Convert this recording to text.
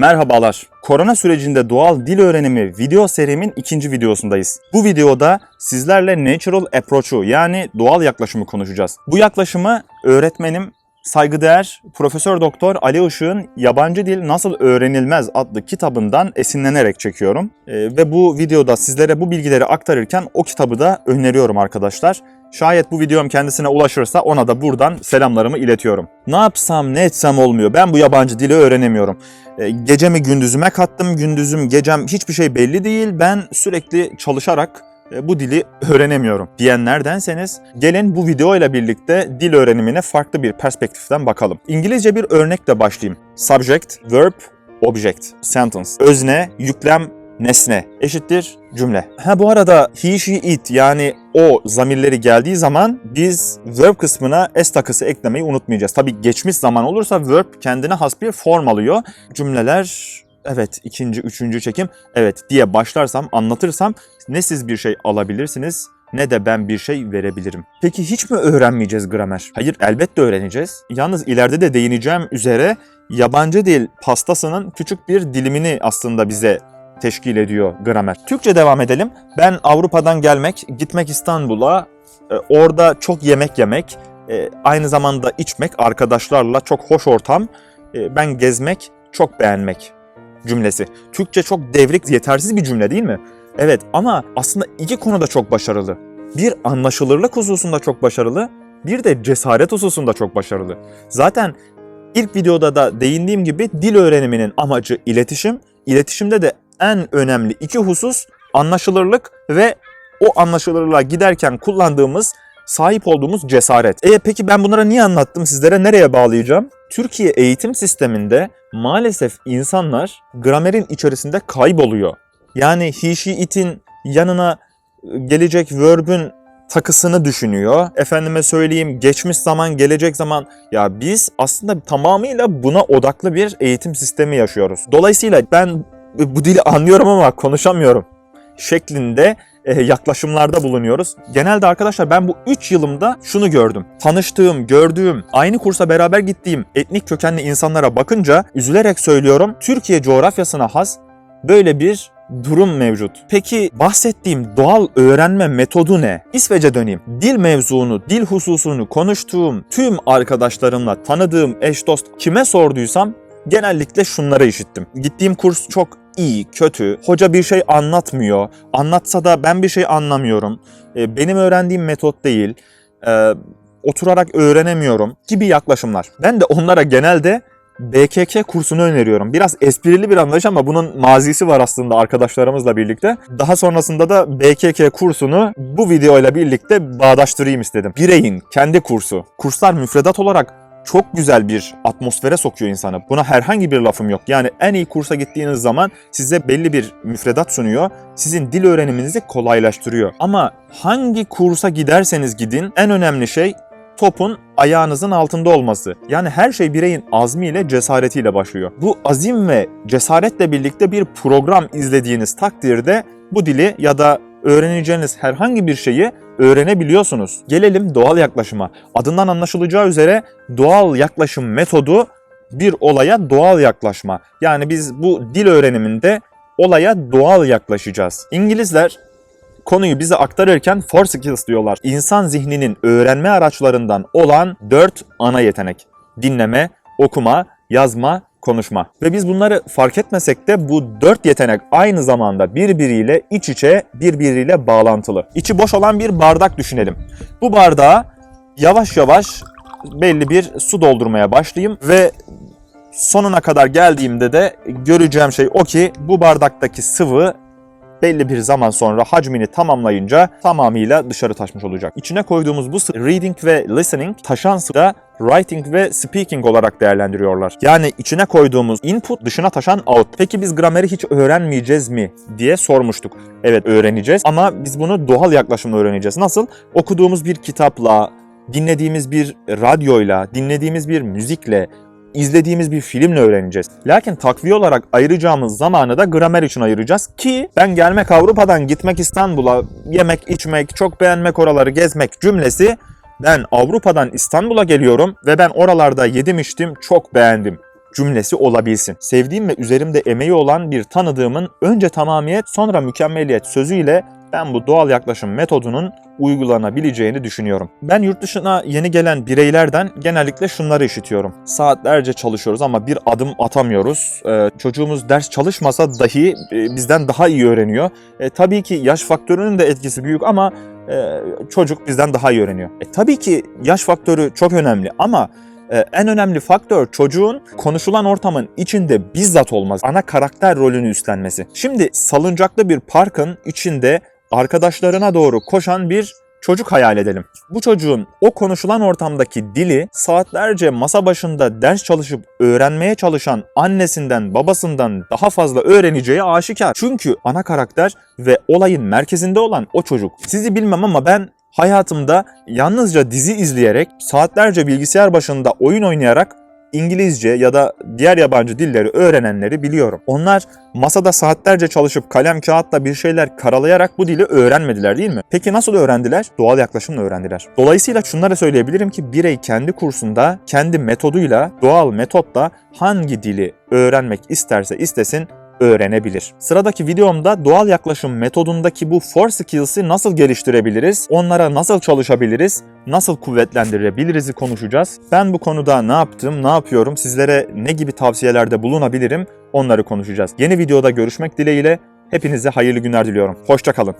Merhabalar. Korona sürecinde doğal dil öğrenimi video serimin ikinci videosundayız. Bu videoda sizlerle natural approach'u yani doğal yaklaşımı konuşacağız. Bu yaklaşımı öğretmenim saygıdeğer Profesör Doktor Ali Işık'ın Yabancı Dil Nasıl Öğrenilmez adlı kitabından esinlenerek çekiyorum. Ee, ve bu videoda sizlere bu bilgileri aktarırken o kitabı da öneriyorum arkadaşlar. Şayet bu videom kendisine ulaşırsa ona da buradan selamlarımı iletiyorum. Ne yapsam ne etsem olmuyor. Ben bu yabancı dili öğrenemiyorum. E, Gecemi gündüzüme kattım. Gündüzüm gecem hiçbir şey belli değil. Ben sürekli çalışarak e, bu dili öğrenemiyorum diyenlerdenseniz gelin bu video ile birlikte dil öğrenimine farklı bir perspektiften bakalım. İngilizce bir örnekle başlayayım. Subject, verb, object, sentence. Özne, yüklem, nesne eşittir cümle. Ha bu arada he, she, it yani o zamirleri geldiği zaman biz verb kısmına s takısı eklemeyi unutmayacağız. Tabii geçmiş zaman olursa verb kendine has bir form alıyor. Cümleler evet ikinci, üçüncü çekim evet diye başlarsam, anlatırsam ne siz bir şey alabilirsiniz ne de ben bir şey verebilirim. Peki hiç mi öğrenmeyeceğiz gramer? Hayır elbette öğreneceğiz. Yalnız ileride de değineceğim üzere yabancı dil pastasının küçük bir dilimini aslında bize teşkil ediyor gramer. Türkçe devam edelim. Ben Avrupa'dan gelmek, gitmek İstanbul'a, e, orada çok yemek yemek, e, aynı zamanda içmek, arkadaşlarla çok hoş ortam, e, ben gezmek, çok beğenmek cümlesi. Türkçe çok devrik, yetersiz bir cümle değil mi? Evet ama aslında iki konuda çok başarılı. Bir anlaşılırlık hususunda çok başarılı, bir de cesaret hususunda çok başarılı. Zaten ilk videoda da değindiğim gibi dil öğreniminin amacı iletişim. İletişimde de en önemli iki husus anlaşılırlık ve o anlaşılırlığa giderken kullandığımız, sahip olduğumuz cesaret. E peki ben bunlara niye anlattım sizlere? Nereye bağlayacağım? Türkiye eğitim sisteminde maalesef insanlar gramerin içerisinde kayboluyor. Yani he, she, it'in yanına gelecek verb'ün takısını düşünüyor. Efendime söyleyeyim geçmiş zaman, gelecek zaman. Ya biz aslında tamamıyla buna odaklı bir eğitim sistemi yaşıyoruz. Dolayısıyla ben bu dili anlıyorum ama konuşamıyorum şeklinde e, yaklaşımlarda bulunuyoruz. Genelde arkadaşlar ben bu 3 yılımda şunu gördüm. Tanıştığım, gördüğüm, aynı kursa beraber gittiğim etnik kökenli insanlara bakınca üzülerek söylüyorum Türkiye coğrafyasına has böyle bir durum mevcut. Peki bahsettiğim doğal öğrenme metodu ne? İsveç'e döneyim. Dil mevzunu, dil hususunu konuştuğum tüm arkadaşlarımla, tanıdığım eş dost kime sorduysam genellikle şunları işittim. Gittiğim kurs çok iyi, kötü, hoca bir şey anlatmıyor, anlatsa da ben bir şey anlamıyorum, E, benim öğrendiğim metot değil, E, oturarak öğrenemiyorum gibi yaklaşımlar. Ben de onlara genelde BKK kursunu öneriyorum. Biraz esprili bir anlayış ama bunun mazisi var aslında arkadaşlarımızla birlikte. Daha sonrasında da BKK kursunu bu videoyla birlikte bağdaştırayım istedim. Bireyin kendi kursu. Kurslar müfredat olarak çok güzel bir atmosfere sokuyor insanı. Buna herhangi bir lafım yok. Yani en iyi kursa gittiğiniz zaman size belli bir müfredat sunuyor. Sizin dil öğreniminizi kolaylaştırıyor. Ama hangi kursa giderseniz gidin en önemli şey topun ayağınızın altında olması. Yani her şey bireyin azmiyle, cesaretiyle başlıyor. Bu azim ve cesaretle birlikte bir program izlediğiniz takdirde bu dili ya da öğreneceğiniz herhangi bir şeyi öğrenebiliyorsunuz. Gelelim doğal yaklaşıma. Adından anlaşılacağı üzere doğal yaklaşım metodu bir olaya doğal yaklaşma. Yani biz bu dil öğreniminde olaya doğal yaklaşacağız. İngilizler konuyu bize aktarırken four skills diyorlar. İnsan zihninin öğrenme araçlarından olan dört ana yetenek. Dinleme, okuma, yazma, konuşma. Ve biz bunları fark etmesek de bu dört yetenek aynı zamanda birbiriyle iç içe, birbiriyle bağlantılı. İçi boş olan bir bardak düşünelim. Bu bardağa yavaş yavaş belli bir su doldurmaya başlayayım ve sonuna kadar geldiğimde de göreceğim şey o ki bu bardaktaki sıvı belli bir zaman sonra hacmini tamamlayınca tamamıyla dışarı taşmış olacak. İçine koyduğumuz bu reading ve listening taşan sıvı writing ve speaking olarak değerlendiriyorlar. Yani içine koyduğumuz input dışına taşan out. Peki biz grameri hiç öğrenmeyeceğiz mi diye sormuştuk. Evet öğreneceğiz ama biz bunu doğal yaklaşımla öğreneceğiz. Nasıl? Okuduğumuz bir kitapla, dinlediğimiz bir radyoyla, dinlediğimiz bir müzikle, izlediğimiz bir filmle öğreneceğiz. Lakin takviye olarak ayıracağımız zamanı da gramer için ayıracağız ki ben gelmek Avrupa'dan gitmek İstanbul'a yemek içmek, çok beğenmek oraları gezmek cümlesi ben Avrupa'dan İstanbul'a geliyorum ve ben oralarda yedim içtim çok beğendim cümlesi olabilsin. Sevdiğim ve üzerimde emeği olan bir tanıdığımın önce tamamiyet sonra mükemmeliyet sözüyle ben bu doğal yaklaşım metodunun uygulanabileceğini düşünüyorum. Ben yurt dışına yeni gelen bireylerden genellikle şunları işitiyorum. Saatlerce çalışıyoruz ama bir adım atamıyoruz. Ee, çocuğumuz ders çalışmasa dahi e, bizden daha iyi öğreniyor. E, tabii ki yaş faktörünün de etkisi büyük ama e, çocuk bizden daha iyi öğreniyor. E, tabii ki yaş faktörü çok önemli ama e, en önemli faktör çocuğun konuşulan ortamın içinde bizzat olmaz. Ana karakter rolünü üstlenmesi. Şimdi salıncaklı bir parkın içinde arkadaşlarına doğru koşan bir çocuk hayal edelim. Bu çocuğun o konuşulan ortamdaki dili saatlerce masa başında ders çalışıp öğrenmeye çalışan annesinden babasından daha fazla öğreneceği aşikar. Çünkü ana karakter ve olayın merkezinde olan o çocuk. Sizi bilmem ama ben hayatımda yalnızca dizi izleyerek, saatlerce bilgisayar başında oyun oynayarak İngilizce ya da diğer yabancı dilleri öğrenenleri biliyorum. Onlar masada saatlerce çalışıp kalem kağıtla bir şeyler karalayarak bu dili öğrenmediler değil mi? Peki nasıl öğrendiler? Doğal yaklaşımla öğrendiler. Dolayısıyla şunları söyleyebilirim ki birey kendi kursunda, kendi metoduyla, doğal metotla hangi dili öğrenmek isterse istesin öğrenebilir. Sıradaki videomda doğal yaklaşım metodundaki bu four skills'i nasıl geliştirebiliriz, onlara nasıl çalışabiliriz, nasıl kuvvetlendirebiliriz'i konuşacağız. Ben bu konuda ne yaptım, ne yapıyorum, sizlere ne gibi tavsiyelerde bulunabilirim onları konuşacağız. Yeni videoda görüşmek dileğiyle hepinize hayırlı günler diliyorum. Hoşçakalın.